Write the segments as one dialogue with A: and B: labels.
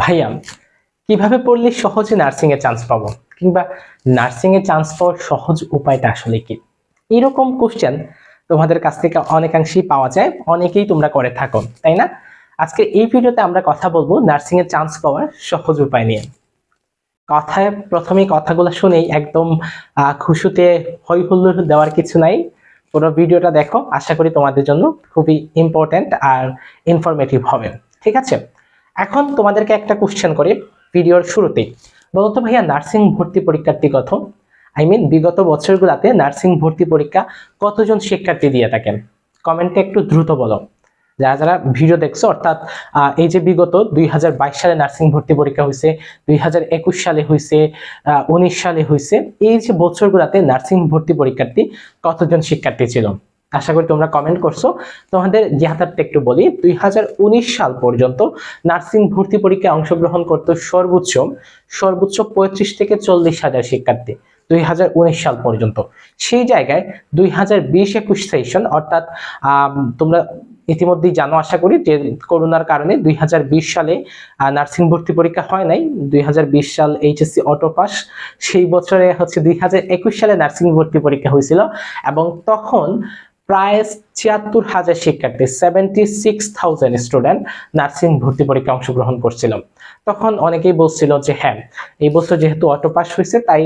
A: ভাইয়া, কীভাবে পড়লে সহজে নার্সিং এ চান্স পাবো? কিংবা নার্সিং এ চান্স পাওয়ার সহজ উপায়টা আসলে কি? এরকম কোশ্চেন তোমাদের কাছ থেকে অনেকাংশেই পাওয়া যায়, অনেকেই তোমরা করে থাকো, তাই না? আজকে এই ভিডিওতে আমরা কথা বলব নার্সিং এ চান্স পাওয়ার সহজ উপায় নিয়ে। কথায় প্রথমে কথাগুলো শুনেই একদম খুশুতে হই দেওয়ার কিছু নাই। পুরো ভিডিওটা দেখো, আশা করি তোমাদের জন্য খুবই ইম্পর্ট্যান্ট আর ইনফরমেটিভ হবে। ঠিক আছে? এখন তোমাদেরকে একটা কোশ্চেন করি ভিডিওর শুরুতেই বলতো ভাইয়া নার্সিং ভর্তি পরীক্ষার্থী কত আই মিন বিগত বছরগুলোতে নার্সিং ভর্তি পরীক্ষা কতজন শিক্ষার্থী দিয়ে থাকেন? কমেন্টে একটু দ্রুত বলো। যারা যারা ভিডিও দেখছ, অর্থাৎ এই যে বিগত দুই হাজার বাইশ সালে নার্সিং ভর্তি পরীক্ষা হয়েছে, দুই হাজার একুশ সালে হয়েছে উনিশ সালে হয়েছে, এই যে বছরগুলোতে নার্সিং ভর্তি পরীক্ষার্থী কতজন শিক্ষার্থী ছিল? আশা করি তোমরা কমেন্ট করছ। তোমাদের জেহাদারটা একটু বলি দুই হাজার উনিশ সাল পর্যন্ত নার্সিং ভর্তি পরীক্ষায় অংশগ্রহণ করতো সর্বোচ্চ সর্বোচ্চ পঁয়ত্রিশ থেকে চল্লিশ হাজার শিক্ষার্থী দুই হাজার উনিশ সাল পর্যন্ত। সেই জায়গায় দুই হাজার বিশ একুশ সেশন অর্থাৎ তোমরা ইতিমধ্যেই জানো, আশা করি, যে করোনার কারণে দুই হাজার বিশ সালে নার্সিং ভর্তি পরীক্ষা হয় নাই। দুই হাজার বিশ সাল এইচএসসি অটো পাস সেই বছরে হচ্ছে দুই হাজার একুশ সালে নার্সিং ভর্তি পরীক্ষা হয়েছিল এবং তখন প্রায় ছিয়াত্তর হাজার শিক্ষার্থী seventy six thousand student nursing ভর্তি পরীক্ষায় অংশগ্রহণ করছিল। তখন অনেকেই বলছিল যে হ্যাঁ এই বছর যেহেতু অটো পাস হয়েছে, তাই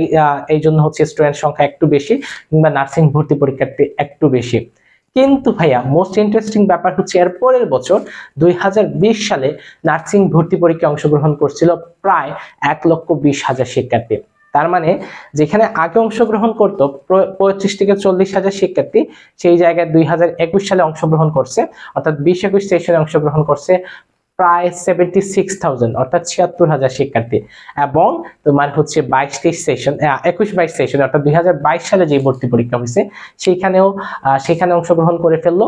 A: এই জন্য হচ্ছে স্টুডেন্ট সংখ্যা একটু বেশি কিংবা নার্সিং ভর্তি পরীক্ষার্থী একটু বেশি। কিন্তু ভাইয়া মোস্ট ইন্টারেস্টিং ব্যাপার হচ্ছে এর পরের বছর দুই হাজার বিশ সালে নার্সিং ভর্তি পরীক্ষায় অংশগ্রহণ করছিল প্রায় এক লক্ষ বিশ হাজার শিক্ষার্থী। তার মানে যেখানে আগে অংশগ্রহণ করতো পঁয়ত্রিশ থেকে চল্লিশ হাজার শিক্ষার্থী, সেই জায়গায় দুই হাজার একুশ সালে অংশগ্রহণ করছে, অর্থাৎ বিশ একুশ সেশনে অংশগ্রহণ করছে প্রায় সেভেন্টি সিক্স থাউজেন্ড অর্থাৎ ছিয়াত্তর হাজার শিক্ষার্থী। এবং তোমার হচ্ছে বাইশ তেইশ সেশন একুশ বাইশ সেশন অর্থাৎ দুই হাজার বাইশ সালে যে ভর্তি পরীক্ষা হয়েছে, সেইখানেও সেখানে অংশগ্রহণ করে ফেলল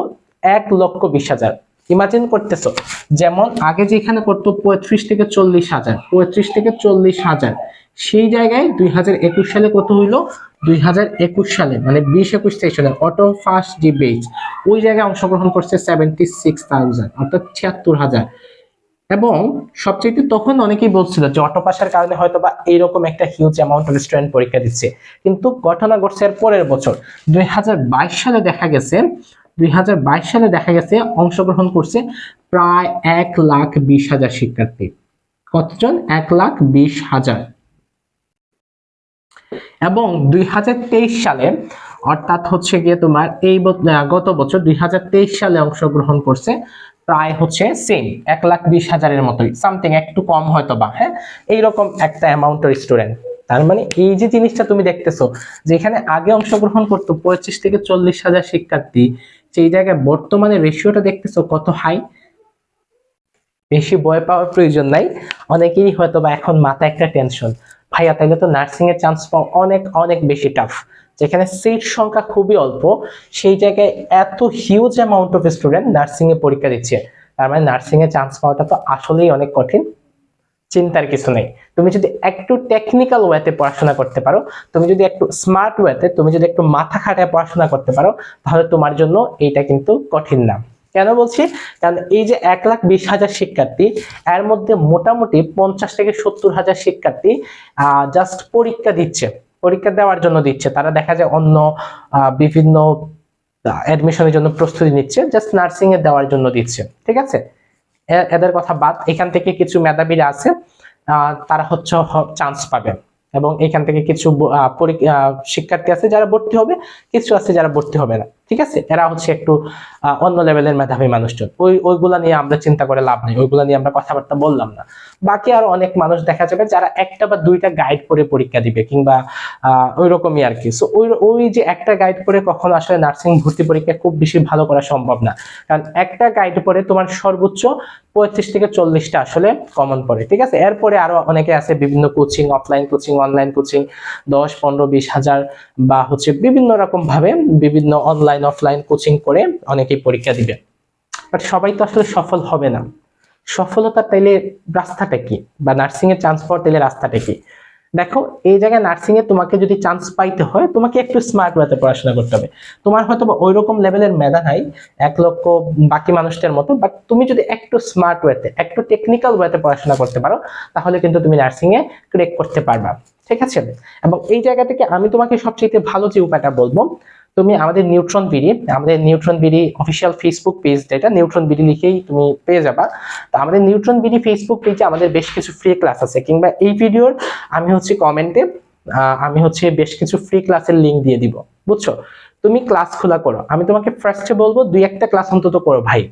A: এক লক্ষ বিশ হাজার। ইমাজিন করতেছো, যেমন আগে যেখানে করতো পঁয়ত্রিশ থেকে চল্লিশ হাজার, পঁয়ত্রিশ থেকে চল্লিশ হাজার, সেই জায়গায় দুই হাজার একুশ সালে কত হইল? দুই সালে মানে বিশ একুশ সেশনে অটো ফার্স্ট যে বেজ ওই জায়গায় অংশগ্রহণ করছে সেভেন্টি সিক্স থাউজেন্ড অর্থাৎ ছিয়াত্তর হাজার। এবং সবচেয়ে তখন অনেকেই বলছিল যে অটো পাসের কারণে হয়তো বা এইরকম একটা হিউজ অ্যামাউন্ট অফ স্টুডেন্ট পরীক্ষা দিচ্ছে। কিন্তু ঘটনা ঘটছে এর পরের বছর, দুই হাজার বাইশ সালে দেখা গেছে দুই হাজার বাইশ সালে দেখা গেছে অংশগ্রহণ করছে প্রায় এক লাখ বিশ হাজার শিক্ষার্থী। কতজন? এক লাখ বিশ হাজার। এবং দুই হাজার তেইশ সালে, অর্থাৎ হচ্ছে গিয়ে তোমার এই গত বছর দুই হাজার তেইশ সালে অংশগ্রহণ করছে প্রায় হচ্ছে সেম এক লাখ বিশ হাজারের মতোই। সামথিং একটু কম হয়তো বা হ্যাঁ? এইরকম একটা অ্যামাউন্টের স্টুডেন্ট তার মানে এই যে জিনিসটা তুমি দেখতেছো, যেখানে আগে অংশগ্রহণ করতো পঁচিশ থেকে চল্লিশ হাজার শিক্ষার্থী, সেই জায়গায় বর্তমানে রেশিওটা দেখতেছো কত হাই বেশি ভয় পাওয়ার প্রয়োজন নাই অনেকেই হয়তো বা এখন মাথায় একটা টেনশন ভাইয়া, তাইলে তো নার্সিং এর চান্স পাওয়া অনেক অনেক বেশি টাফ যেখানে সিট সংখ্যা খুবই অল্প, সেই জায়গায় এত huge amount of student nursing এ পরীক্ষা দিচ্ছে। তার মানে নার্সিং এ চান্স পাওয়াটা তো আসলেই অনেক কঠিন। চিন্তার কিছু নেই। তুমি যদি একটু টেকনিক্যাল ওয়েতে পড়াশোনা করতে পারো, তুমি যদি একটু স্মার্ট ওয়েতে তুমি যদি একটু মাথা খাটায় পড়াশোনা করতে পারো, তাহলে তোমার জন্য এইটা কিন্তু কঠিন না। কেন বলছি? কারণ এই যে এক লাখ বিশ হাজার শিক্ষার্থী, এর মধ্যে মোটামুটি পঞ্চাশ থেকে সত্তর হাজার শিক্ষার্থী জাস্ট পরীক্ষা দিচ্ছে। পরীক্ষা দেওয়ার জন্য দিচ্ছে। তারা দেখা যায় অন্য বিভিন্ন অ্যাডমিশনের জন্য প্রস্তুতি নিচ্ছে জাস্ট নার্সিংয়ে দেওয়ার জন্য দিচ্ছে। ঠিক আছে? এদের কথা বাদ, এখান থেকে কিছু মেধাবীরা আছে তারা হচ্ছে চান্স পাবে। এবং এখান থেকে কিছু শিক্ষার্থী আছে যারা ভর্তি হবে, কিছু আছে যারা ভর্তি হবে না। ঠিক আছে? এরা হচ্ছে একটু অন্য লেভেলের মেধাবী মানুষজন। ওই, ওইগুলা নিয়ে আমরা চিন্তা করে লাভ নেই, ওইগুলা নিয়ে আমরা কথাবার্তা বললাম না। বাকি আরও অনেক মানুষ দেখা যাবে যারা একটা বা দুইটা গাইড করে পরীক্ষা দিবে কিংবা ওই রকমই আর কি। সো ওই ওই যে একটা গাইড করে কখনো আসলে নার্সিং ভর্তি পরীক্ষা খুব বেশি ভালো করা সম্ভব না। কারণ একটা গাইড পরে তোমার সর্বোচ্চ পঁয়ত্রিশ থেকে চল্লিশটা আসলে কমন পড়ে, ঠিক আছে? এরপরে আরও অনেকে আছে বিভিন্ন coaching offline coaching online coaching দশ, পনেরো, বিশ হাজার বা হচ্ছে বিভিন্ন রকম ভাবে বিভিন্ন অনলাইন অফলাইন কোচিং করে অনেকেই পরীক্ষা দিবে। বাট সবাই তো আসলে সফল হবে না। সফলতা তাইলে রাস্তাটা কি? বা নার্সিং এর চান্স পাওয়ার তাইলে রাস্তাটা কি? দেখো, এই জায়গায় নার্সিং এ তোমাকে যদি চান্স পাইতে হয়, তোমাকে একটু স্মার্ট ওয়েতে পড়াশোনা করতে হবে। তোমার হয়তো ওই রকম লেভেলের মেধা নাই, এক লক্ষ বাকি মানুষদের মতো বাট তুমি যদি একটু স্মার্ট ওয়েতে একটু টেকনিক্যাল ওয়েতে পড়াশোনা করতে পারো, তাহলে কিন্তু তুমি নার্সিং এ ক্রেক করতে পারবা। ঠিক আছে? এবং এই জায়গা থেকে আমি তোমাকে সবচেয়ে ভালো যে উপায়টা বলব তুমি আমাদের নিউট্রন বিডি আমাদের Neutron BD official Facebook page যেটা নিউট্রন বিডি লিখেই তুমি পেয়ে যাবা। তো আমাদের নিউট্রন বিডি ফেসবুক পেজে আমাদের বেশ কিছু ফ্রি ক্লাস আছে, কিংবা এই ভিডিওর আমি হচ্ছে কমেন্টে আমি হচ্ছে বেশ কিছু ফ্রি ক্লাসের লিংক দিয়ে দিব, বুঝছ? তুমি ক্লাস খোলা করো। আমি তোমাকে ফার্স্টে বলব, দুই একটা ক্লাস অন্তত করো ভাই।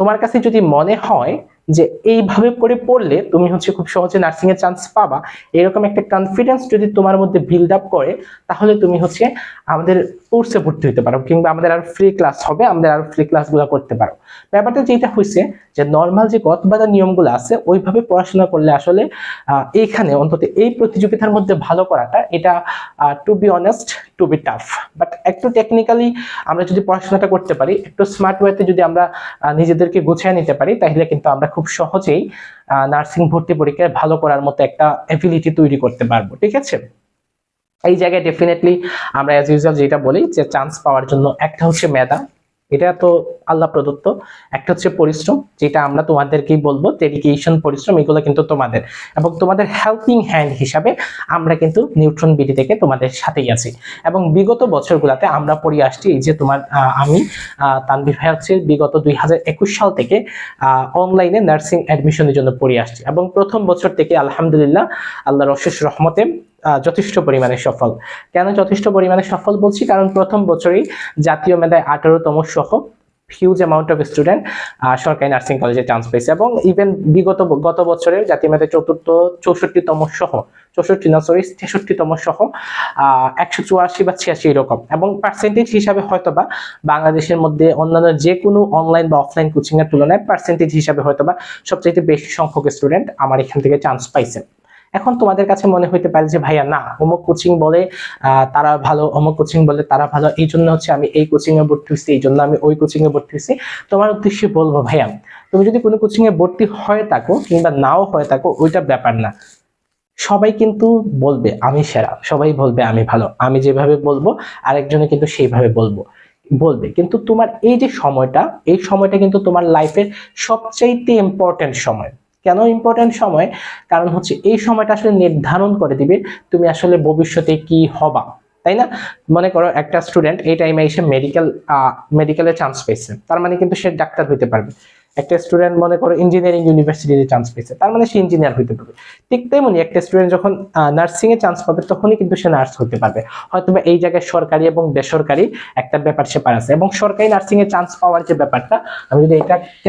A: তোমার কাছে যদি মনে হয় যে এইভাবে করে পড়লে তুমি হচ্ছে খুব সহজে নার্সিং এর চান্স পাবা। এরকম একটা কনফিডেন্স যদি তোমার মধ্যে বিল্ড আপ করে, তাহলে তুমি হচ্ছে আমাদের কোর্সে ভর্তি হতে পারো কিংবা আমাদের আর ফ্রি ক্লাস হবে, আমাদের আর ফ্রি ক্লাসগুলো করতে পারো। ব্যাপারটা যেটা হয়েছে যে নর্মাল যে গতবাদা নিয়মগুলো আছে, ওইভাবে পড়াশোনা করলে আসলে এইখানে অন্তত এই প্রতিযোগিতার মধ্যে ভালো করাটা, এটা to be honest to be tough but একটু টেকনিক্যালি আমরা যদি পড়াশোনাটা করতে পারি, একটু স্মার্ট ওয়েতে যদি আমরা নিজেদেরকে গুছিয়ে নিতে পারি, তাহলে কিন্তু আমরা খুব সহজেই নার্সিং ভর্তি পরীক্ষায় ভালো করার মতো একটা অ্যাবিলিটি তৈরি করতে পারব, ঠিক আছে? এই জায়গায় ডেফিনেটলি আমরা অ্যাজ ইউজুয়াল যেটা বলি যে চান্স পাওয়ার জন্য একটা হচ্ছে মেধা এটা তো আল্লাহ প্রদত্ত। একটা হচ্ছে পরিশ্রম, যেটা আমরা তোমাদেরকেই বলব ডেডিকেশন পরিশ্রম, এগুলো কিন্তু তোমাদের। এবং তোমাদের হেল্পিং হ্যান্ড হিসাবে আমরা কিন্তু নিউট্রন বিডি থেকে তোমাদের সাথেই আছি। এবং বিগত বছরগুলোতে আমরা পড়ে আসছি এই যে তোমার আমি তানবির ভাই হচ্ছে বিগত দুই হাজার একুশ সাল থেকে অনলাইনে নার্সিং অ্যাডমিশনের জন্য পড়ে আসছি। এবং প্রথম বছর থেকে আলহামদুলিল্লাহ, আল্লাহর অশেষ রহমতে যথেষ্ট পরিমাণে সফল। কেন যথেষ্ট পরিমাণে সফল বলছি? কারণ প্রথম বছরই জাতীয় মেধায় আঠারোতম সহ হিউজ অ্যামাউন্ট অফ স্টুডেন্ট সরকারি নার্সিং কলেজে চান্স পেয়েছে এবং ইভেন বিগত গত বছরের জাতীয় মেধায় চতুর্থ, চৌষট্টিতম সহ, চৌষট্টি না সরি ছেষট্টিতম সহ একশো চুয়াশি বা ছিয়াশি এরকম। এবং পার্সেন্টেজ হিসাবে হয়তোবা বাংলাদেশের মধ্যে অন্যান্য যে কোনো অনলাইন বা অফলাইন কোচিংয়ের তুলনায় পার্সেন্টেজ হিসাবে হয়তোবা সবচেয়ে বেশি সংখ্যক স্টুডেন্ট আমার এখান থেকে চান্স পাইছে। এখন তোমাদের কাছে মনে হইতে পারে যে, ভাইয়া, না, অমুক কোচিং বলে তারা ভালো, অমুক কোচিং বলে তারা ভালো এই জন্য হচ্ছে আমি এই কোচিং এ ভর্তি হয়েছি এই জন্য আমি ওই কোচিং এ ভর্তি হয়েছি তোমার উদ্দেশ্যে বলব, ভাইয়া, তুমি যদি কোনো কোচিং এ ভর্তি হয়ে থাকো কিংবা নাও হয়ে থাকো, ওইটা ব্যাপার না। সবাই কিন্তু বলবে, আমি সেরা, সবাই বলবে, আমি ভালো, আমি যেভাবে বলব, আরেকজনে কিন্তু সেইভাবে বলব, বলবে। কিন্তু তোমার এই যে সময়টা, এই সময়টা কিন্তু তোমার লাইফের সবচাইতে ইম্পর্টেন্ট সময়। কেন ইম্পর্টেন্ট সময়? কারণ হচ্ছে এই সময়টা আসলে নির্ধারণ করে দিবে তুমি আসলে ভবিষ্যতে কি হবা, তাই না? মনে করো একটা স্টুডেন্ট এই টাইমে এসে মেডিকেল মেডিকেলে চান্স পেয়েছে, তার মানে কিন্তু সে ডাক্তার হইতে পারবে। একটা স্টুডেন্ট মনে করো ইঞ্জিনিয়ারিং ইউনিভার্সিটিতে চান্স পেয়েছে, তার মানে সে ইঞ্জিনিয়ার হইতে পারবে। ঠিক তেমনি একটা স্টুডেন্ট যখন নার্সিং এ চান্স পাবে, তখনই কিন্তু সে নার্স হতে পারবে। হয়তো বা এই জায়গায় সরকারি এবং বেসরকারি একটা ব্যাপার সে আছে এবং সরকারি নার্সিং এ চান্স পাওয়ার যে ব্যাপারটা, আমি যদি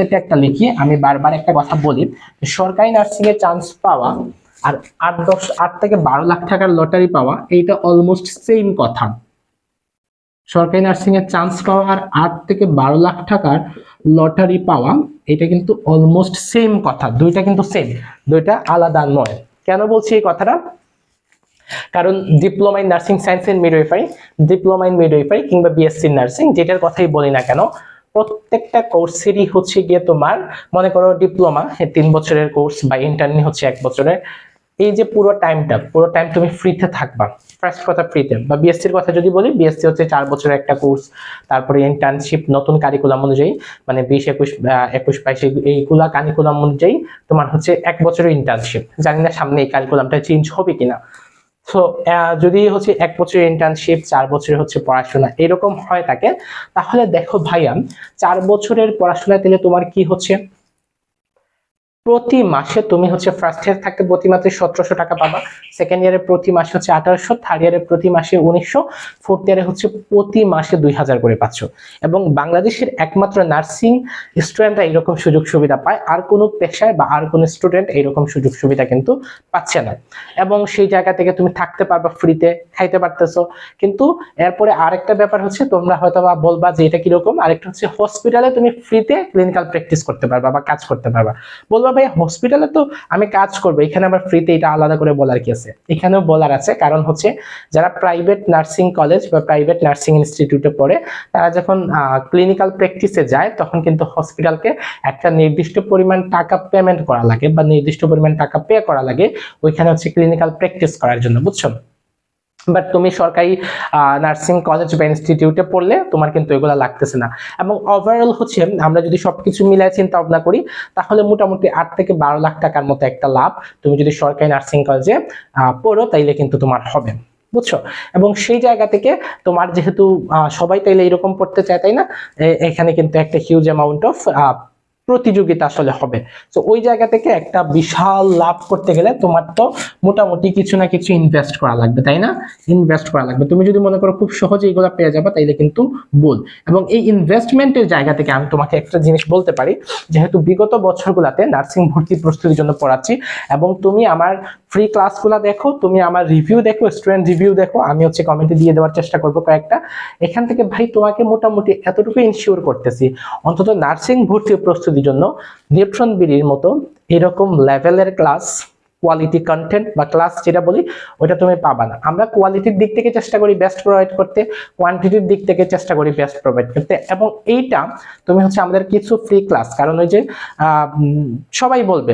A: এটা একটা লিখি, আমি বারবার একটা কথা বলি সরকারি নার্সিং এ চান্স পাওয়া আর আট দশ, আট থেকে বারো লাখ টাকার লটারি পাওয়া, এইটা অলমোস্ট সেম কথা। সরকারি নার্সিং এর চান্স পাওয়া আর আট থেকে বারো লাখ টাকার লটারি পাওয়া এটা কিন্তু অলমোস্ট সেম কথা, দুইটা কিন্তু সেম দুইটা আলাদা নয়। কেন বলছি এই কথাটা? কারণ diploma in nursing science and midwifery diploma in midwifery কিংবা বিএসসি নার্সিং যেটার কথাই বলি না কেন, প্রত্যেকটা কোর্সেরই হচ্ছে গিয়ে তোমার, মনে করো ডিপ্লোমা তিন বছরের কোর্স বা ইন্টারনি হচ্ছে এক বছরের, এই যে পুরো টাইমটা পুরো টাইম তুমি ফ্রিতে থাকবা। ফার্স্ট কথা ফ্রিতে বা বিএসসির কথা যদি বলি বিএসসি হচ্ছে চার বছরের একটা কোর্স তারপরে ইন্টার্নশিপ নতুন কারিকুলাম অনুযায়ী মানে বিশ, একুশ একুশ, বাইশ এইগুলা কারিকুলাম অনুযায়ী তোমার হচ্ছে এক বছরের ইন্টার্নশিপ জানি না সামনে এই কারিকুলামটা চেঞ্জ হবে কিনা। সো যদি হচ্ছে এক বছরের ইন্টার্নশিপ চার বছরের হচ্ছে পড়াশোনা এরকম হয় থাকে তাহলে দেখো ভাইয়া, চার বছরের পড়াশোনা দিলে তোমার কি হচ্ছে? প্রতি মাসে তুমি হচ্ছে ফার্স্ট ইয়ার থাকতে প্রতি মাসে সতেরোশো টাকা পাবা। সেকেন্ড ইয়ারে প্রতি মাসে হচ্ছে আঠারোশো থার্ড ইয়ারে প্রতি মাসে উনিশশো ফোর্থ ইয়ারে হচ্ছে প্রতি মাসে দুই হাজার করে পাচ্ছ। এবং বাংলাদেশের একমাত্র নার্সিং স্টুডেন্টরা এরকম সুযোগ সুবিধা পায়। আর কোনো পেশায় বা আর কোনো স্টুডেন্ট এইরকম সুযোগ সুবিধা কিন্তু পাচ্ছে না। এবং সেই জায়গা থেকে তুমি থাকতে পারবা ফ্রিতে খাইতে পারতেছো। কিন্তু এরপরে আরেকটা ব্যাপার হচ্ছে, তোমরা হয়তো বা বলবা যে এটা কীরকম? আরেকটা হচ্ছে হসপিটালে তুমি ফ্রিতে ক্লিনিক্যাল প্র্যাকটিস করতে পারবা বা কাজ করতে পারবা। বলবা ভাই হসপিটালে তো আমি কাজ করব। এখানে আবার ফ্রিতে এটা আলাদা করে বলার কি আছে? এখানেও বলার আছে। কারণ হচ্ছে, যারা প্রাইভেট নার্সিং কলেজ বা প্রাইভেট নার্সিং ইনস্টিটিউটে পড়ে, তারা যখন ক্লিনিক্যাল প্র্যাকটিসে যায়, তখন কিন্তু হসপিটালকে একটা নির্দিষ্ট পরিমাণ টাকা পেমেন্ট করা লাগে বা নির্দিষ্ট পরিমাণ টাকা পে করা লাগে। ওইখানে হচ্ছে ক্লিনিক্যাল প্র্যাকটিস করার জন্য, বুঝছ? বাট তুমি সরকারি নার্সিং কলেজ বা ইনস্টিটিউটে পড়লে তোমার কিন্তু এগুলো লাগতেছে না। এবং ওভারঅল হচ্ছে, আমরা যদি সবকিছু মিলাই চিন্তা ভাবনা করি, তাহলে মোটামুটি আট থেকে বারো লাখ টাকার মতো একটা লাভ তুমি যদি সরকারি নার্সিং কলেজে পড়ো, তাইলে কিন্তু তোমার হবে। বুঝছ? এবং সেই জায়গা থেকে তোমার যেহেতু সবাই তাইলে এরকম পড়তে চায়, তাই না? এখানে কিন্তু একটা হিউজ অ্যামাউন্ট অফ প্রতিযোগিতা আসলে হবে। তো ওই জায়গা থেকে একটা বিশাল লাভ করতে গেলে তোমার তো মোটামুটি কিছু না কিছু ইনভেস্ট করা লাগবে, তাই না? ইনভেস্ট করা লাগবে। তুমি যদি মনে করো খুব সহজে এগুলো পেয়ে যাবে, তাইলে কিন্তু বল। এবং এই ইনভেস্টমেন্টের জায়গা থেকে আমি তোমাকে একটা জিনিস বলতে পারি, যেহেতু বিগত বছরগুলোতে নার্সিং ভর্তি প্রস্তুতির জন্য পড়াচ্ছি, এবং তুমি আমার ফ্রি ক্লাসগুলো দেখো, তুমি আমার রিভিউ দেখো স্টুডেন্ট রিভিউ দেখো, আমি হচ্ছে কমেন্টে দিয়ে দেওয়ার চেষ্টা করব কয়েকটা। এখান থেকে ভাই তোমাকে মোটামুটি এতটুকু ইনশিওর করতেছি, অন্তত নার্সিং ভর্তি প্রস্তুতির জন্য নিউট্রন বিড়ির মতো এরকম লেভেলের ক্লাস কোয়ালিটি কন্টেন্ট বা ক্লাস যেটা বলি ওটা তুমি পাবা না। আমরা কোয়ালিটির দিক থেকে চেষ্টা করি বেস্ট প্রোভাইড করতে কোয়ান্টিটির দিক থেকে চেষ্টা করি বেস্ট প্রোভাইড করতে, এবং এইটা তুমি হচ্ছে আমাদের কিছু ফ্রি ক্লাস কারণ ওই যে সবাই বলবে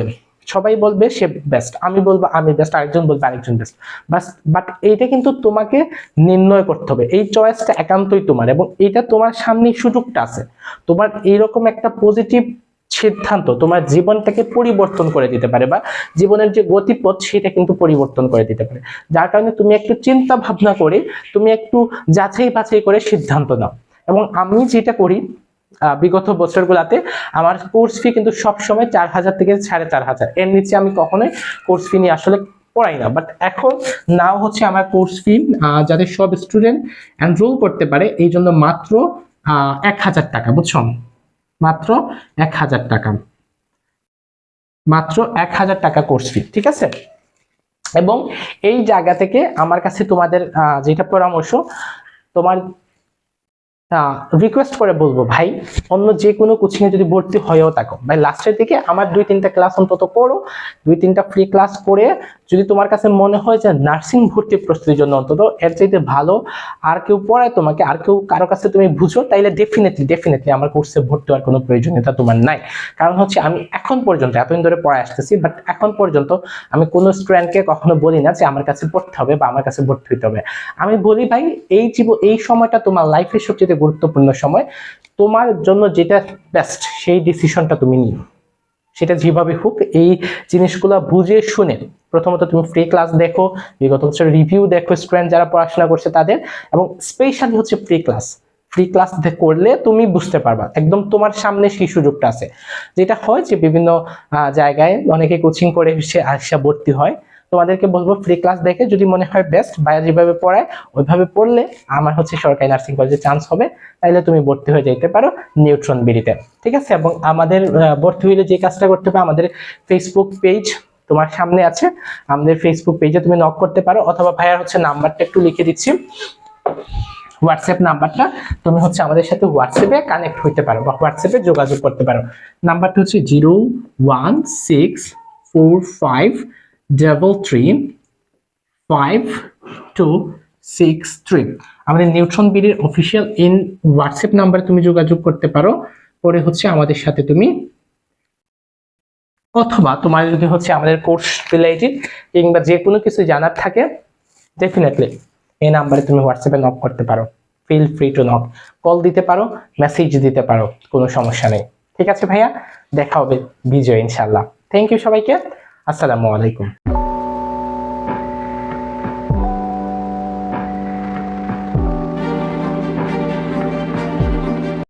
A: সবাই বলবে সে বেস্ট আমি বলব আমি বেস্ট আরেকজন বলবে আরেকজন বেস্ট বাস বাট এইটা কিন্তু তোমাকে নির্ণয় করতে হবে। এই চয়েসটা একান্তই তোমার এবং এটা তোমার সামনে সুযোগটা আছে। তোমার এইরকম একটা পজিটিভ সিদ্ধান্ত তোমার জীবনটাকে পরিবর্তন করে দিতে পারে বা জীবনের যে গতিপথ সেটা কিন্তু পরিবর্তন করে দিতে পারে। যার কারণে তুমি একটু চিন্তা ভাবনা করে, তুমি একটু যাচাই বাছাই করে সিদ্ধান্ত নাও। এবং আমি যেটা করি বিগত বছরগুলোতে আমার কোর্স ফি কিন্তু সবসময় চার হাজার থেকে সাড়ে চার হাজার। এর নিচে আমি কখনোই কোর্স ফি নিয়ে আসলে পড়াই না। বাট এখন নাও হচ্ছে আমার কোর্স ফি যাদের সব স্টুডেন্ট এনরোল করতে পারে, এই জন্য মাত্র এক হাজার টাকা, বুঝছ? মাত্র এক হাজার টাকা। মাত্র এক হাজার টাকা কোর্স ফি ঠিক আছে? এবং এই জায়গা থেকে আমার কাছে তোমাদের যেটা পরামর্শ, তোমার রিকোয়েস্ট করে বলব, ভাই, অন্য যে কোনো কোচিংয়ে যদি ভর্তি হয়েও থাকো, ভাই লাস্টের দিকে আমার দুই তিনটা ক্লাস অন্তত করো দুই তিনটা ফ্রি ক্লাস করে যদি তোমার কাছে মনে হয় যে নার্সিং ভর্তি প্রস্তুতির জন্য অন্তত এর চাইতে ভালো, আর কেউ পড়ায় তোমাকে, আর কেউ কারও কাছে তুমি বুঝো, তাইলে ডেফিনেটলি ডেফিনেটলি আমার কোর্সে ভর্তি হওয়ার কোনো প্রয়োজনীয়তা তোমার নাই। কারণ হচ্ছে আমি এখন পর্যন্ত, এতদিন ধরে পড়ায় আসতেছি বাট এখন পর্যন্ত আমি কোনো স্টুডেন্টকে কখনো বলি না যে আমার কাছে পড়তে হবে বা আমার কাছে ভর্তি হতে হবে। আমি বলি ভাই, এই জীব, এই সময়টা তোমার লাইফের সবচেয়ে গুরুত্বপূর্ণ সময়। তোমার জন্য যেটা বেস্ট সেই ডিসিশনটা তুমি নিও। সেটা যেভাবে হোক, এই জিনিসগুলো বুঝে শুনে। প্রথমত তুমি ফ্রি ক্লাস দেখো, বিগত বছর রিভিউ দেখো স্টুডেন্ট যারা পড়াশোনা করছে তাদের, এবং স্পেশালি হচ্ছে ফ্রি ক্লাস ফ্রি ক্লাস করলে তুমি বুঝতে পারবা, একদম তোমার সামনে সেই সুযোগটা আছে। যেটা হয় যে বিভিন্ন জায়গায় অনেকে কোচিং করে এসে আসা ভর্তি হয়। তোমাদেরকে বলব ফ্রি ক্লাস দেখে যদি মনে হয় বেস্ট বায়া যেভাবে পড়ায়, ওইভাবে পড়লে আমার হচ্ছে সরকারি নার্সিং কলেজে চান্স হবে, তাইলে তুমি ভর্তি হয়ে যেতে পারো নিউট্রন বিডিতে ঠিক আছে? এবং আমাদের ভর্তি হইলে যে কাজটা করতে হবে, আমাদের ফেসবুক পেজ তোমার সামনে আছে। আমাদের ফেসবুক পেজে তুমি নক করতে পারো, অথবা ভাইয়ার হচ্ছে নাম্বারটা একটু লিখে দিচ্ছি। হোয়াটসঅ্যাপ নাম্বারটা তুমি হচ্ছে আমাদের সাথে হোয়াটসঅ্যাপে কানেক্ট হইতে পারো বা হোয়াটসঅ্যাপে যোগাযোগ করতে পারো। নাম্বারটা হচ্ছে zero one six four five double three five two six three আমাদের নিউট্রন বিডির অফিসিয়াল ইন হোয়াটসঅ্যাপ নাম্বারে তুমি যোগাযোগ করতে পারো। পরে হচ্ছে আমাদের সাথে তুমি অথবা তোমার যদি হচ্ছে আমাদের কোর্স রিলেটেড কিংবা যে কোনো কিছু জানার থাকে ডেফিনেটলি এই নাম্বারে তুমি হোয়াটসঅ্যাপে নক করতে পারো। Feel free to knock call দিতে পারো মেসেজ দিতে পারো, কোনো সমস্যা নেই। ঠিক আছে ভাইয়া? দেখা হবে বিজয় ইনশাল্লাহ থ্যাংক ইউ সবাইকে। আসসালামু আলাইকুম।